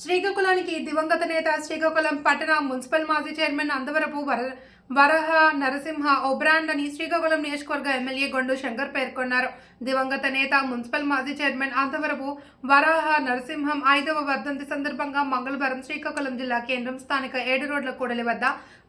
శ్రీకాకుళానికి దివంగత నేత శ్రీకాకుళం పట్టణ మున్సిపల్ మాజీ చైర్మన్ అందవరపు వర వరహ నరసింహ ఒబ్రాండ్ అని శ్రీకాకుళం నియోజకవర్గ ఎమ్మెల్యే గొండు శంకర్ పేర్కొన్నారు. దివంగత నేత మున్సిపల్ మాజీ చైర్మన్ అంతవరపు వరాహ నరసింహం ఐదవ వర్ధంతి సందర్భంగా మంగళవారం శ్రీకాకుళం జిల్లా కేంద్రం స్థానిక ఏడు రోడ్ల కూడలి వద్ద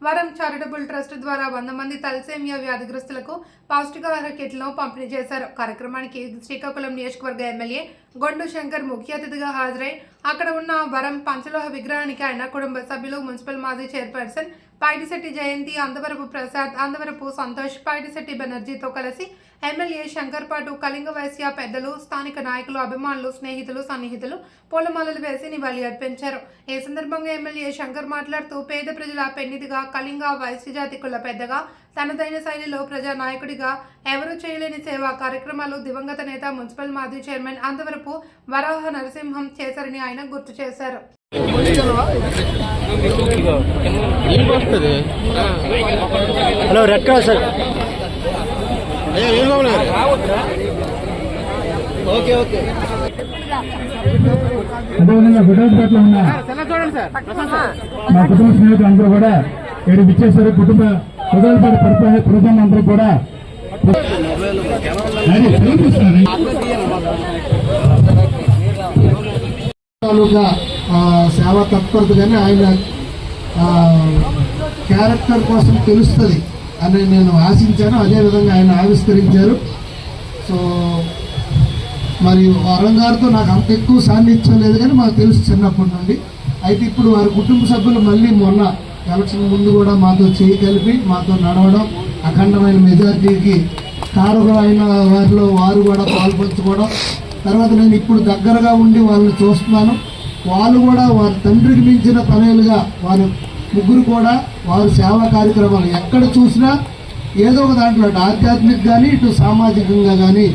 వరం చారిటబుల్ ట్రస్ట్ ద్వారా వంద మంది తలసేమియా వ్యాధిగ్రస్తులకు పౌష్టికాహార కిట్లను పంపిణీ చేశారు. కార్యక్రమానికి శ్రీకాకుళం నియోజకవర్గ ఎమ్మెల్యే గొండు శంకర్ ముఖ్య అతిథిగా హాజరై అక్కడ ఉన్న వరం పంచలోహ విగ్రహానికి ఆయన కుటుంబ సభ్యులు మున్సిపల్ మాజీ చైర్పర్సన్ పైడిశెట్టి జయంతి అందవరపు ప్రసాద్ అందవరపు సంతోష్ పైడిశెట్టి బెనర్జీతో కలిసి ఎమ్మెల్యే శంకర్ పాటు కళింగ వైశ్య పెద్దలు స్థానిక నాయకులు అభిమానులు స్నేహితులు సన్నిహితులు పూలమాలలు వేసి నివాళి అర్పించారు. ఈ సందర్భంగా ఎమ్మెల్యే శంకర్ మాట్లాడుతూ పేద ప్రజల పెన్నిదిగా కళింగ వైశ్య జాతి కుల పెద్దగా తనదైన శైలిలో ప్రజా నాయకుడిగా ఎవరూ చేయలేని సేవా కార్యక్రమాలు దివంగత నేత మున్సిపల్ మాజీ చైర్మన్ అంతవరపు వరాహ నరసింహం చేశారని ఆయన గుర్తు చేశారు. Hello Red Cross sir. అయ్యా ఏం కావాలి? Okay okay. అదేవిధంగా గుడ్డపేటలో ఉన్న మా కుటుంబ స్నేహితులు అందరూ కూడా ఇక్కడ విచ్చేశారు. కుటుంబ గుడ్డపేట పరిపాలన కుటుంబం అందరూ కూడా. తాలూకా ఆ, సేవా తత్పరత కానీ ఆయన ఆ, క్యారెక్టర్ కోసం తెలుస్తుంది. అని నేను ఆశించాను. అదేవిధంగా ఆయన ఆవిష్కరించారు. సో మరి వరం గారితో నాకు అంత ఎక్కువ సాన్నిధ్యం లేదు కానీ మాకు తెలుసు చిన్నప్పటి నుండి. అయితే ఇప్పుడు వారి కుటుంబ సభ్యులు మళ్ళీ మొన్న ఎలక్షన్ ముందు కూడా మాతో చేయి కలిపి మాతో నడవడం అఖండమైన మెజార్టీకి కారకులు అయిన వారిలో వారు కూడా పాల్పంచుకోవడం. తర్వాత నేను ఇప్పుడు దగ్గరగా ఉండి వాళ్ళని చూస్తున్నాను. వాళ్ళు కూడా వారి తండ్రికి మించిన పనులుగా వారు ముగ్గురు కూడా వారి సేవా కార్యక్రమాలు ఎక్కడ చూసినా ఏదో ఒక దాంట్లో ఆధ్యాత్మిక కానీ ఇటు సామాజికంగా కానీ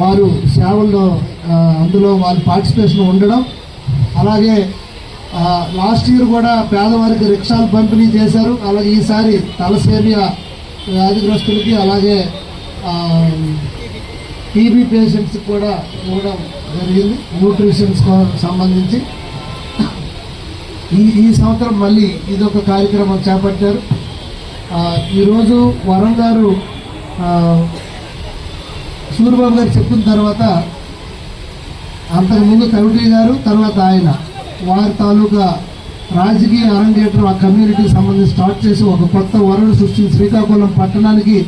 వారు సేవల్లో అందులో వారి పార్టిసిపేషన్ ఉండడం. అలాగే లాస్ట్ ఇయర్ కూడా పేదవారికి రిక్షాలు పంపిణీ చేశారు. అలాగే ఈసారి తలసేమియా వ్యాధిగ్రస్తులకి అలాగే టీబీ పేషెంట్స్కి కూడా ఇవ్వడం జరిగింది. న్యూట్రిషన్స్ సంబంధించి. ఈ ఈ సంవత్సరం మళ్ళీ ఇదొక కార్యక్రమం చేపట్టారు. ఈరోజు వరం గారు సూర్యబాబు గారు చెప్పిన తర్వాత అంతకుముందు కవిటి గారు తర్వాత ఆయన. వారి తాలూకా రాజకీయ అరంగేటం ఆ కమ్యూనిటీకి సంబంధించి స్టార్ట్ చేసి ఒక కొత్త వరణ సృష్టించి శ్రీకాకుళం పట్టణానికి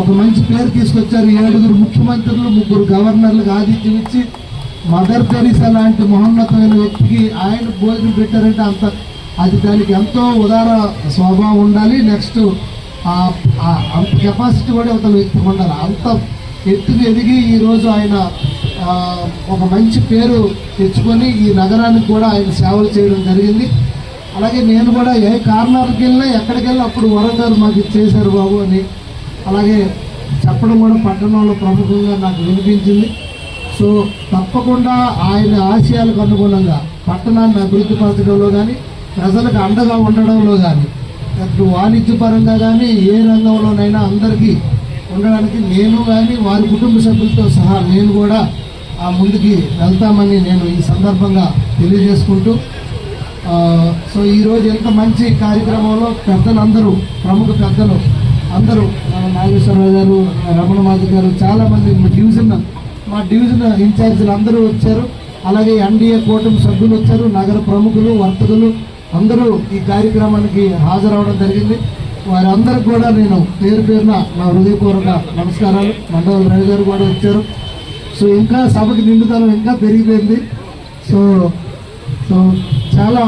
ఒక మంచి పేరు తీసుకొచ్చారు. ఏడుగురు ముఖ్యమంత్రులు ముగ్గురు గవర్నర్లకు ఆతిథ్యం ఇచ్చి మదర్ తెరీసా లాంటి మహోన్నతమైన వ్యక్తికి ఆయన భోజనం పెట్టారంటే అంత అది దానికి ఎంతో ఉదార స్వభావం ఉండాలి. నెక్స్ట్ అంత కెపాసిటీ కూడా అతను వ్యక్తికి ఉండాలి. అంత ఎత్తుకు ఎదిగి ఈరోజు ఆయన ఒక మంచి పేరు తెచ్చుకొని ఈ నగరానికి కూడా ఆయన సేవలు చేయడం జరిగింది. అలాగే నేను కూడా ఏ కార్నర్కి వెళ్ళినా ఎక్కడికి వెళ్ళినా అప్పుడు వరం గారు మాకు ఇది చేశారు బాబు అని అలాగే చెప్పడం కూడా పట్టణంలో ప్రముఖంగా నాకు వినిపించింది. సో తప్పకుండా ఆయన ఆశయాలకు అనుగుణంగా పట్టణాన్ని అభివృద్ధి పరచడంలో కానీ ప్రజలకు అండగా ఉండడంలో కానీ అటు వాణిజ్యపరంగా కానీ ఏ రంగంలోనైనా అందరికీ ఉండడానికి నేను కానీ వారి కుటుంబ సభ్యులతో సహా నేను కూడా ఆ ముందుకి వెళ్తామని నేను ఈ సందర్భంగా తెలియజేసుకుంటూ సో ఈరోజు ఎంత మంచి కార్యక్రమంలో పెద్దలందరూ ప్రముఖ పెద్దలు అందరూ నాగేశ్వరరావు గారు రమణ మాధవ్ గారు చాలామంది డివిజన్ మా డివిజన్ ఇన్ఛార్జీలు అందరూ వచ్చారు. అలాగే ఎన్డీఏ కూటమి సభ్యులు వచ్చారు. నగర ప్రముఖులు వర్తకులు అందరూ ఈ కార్యక్రమానికి హాజరవడం జరిగింది. వారందరికి కూడా నేను పేరు పేరున నా హృదయపూర్వక నమస్కారాలు. మండల రవి గారు కూడా వచ్చారు. సో ఇంకా సభకి నిండుదనం ఇంకా పెరిగిపోయింది. సో సో చాలా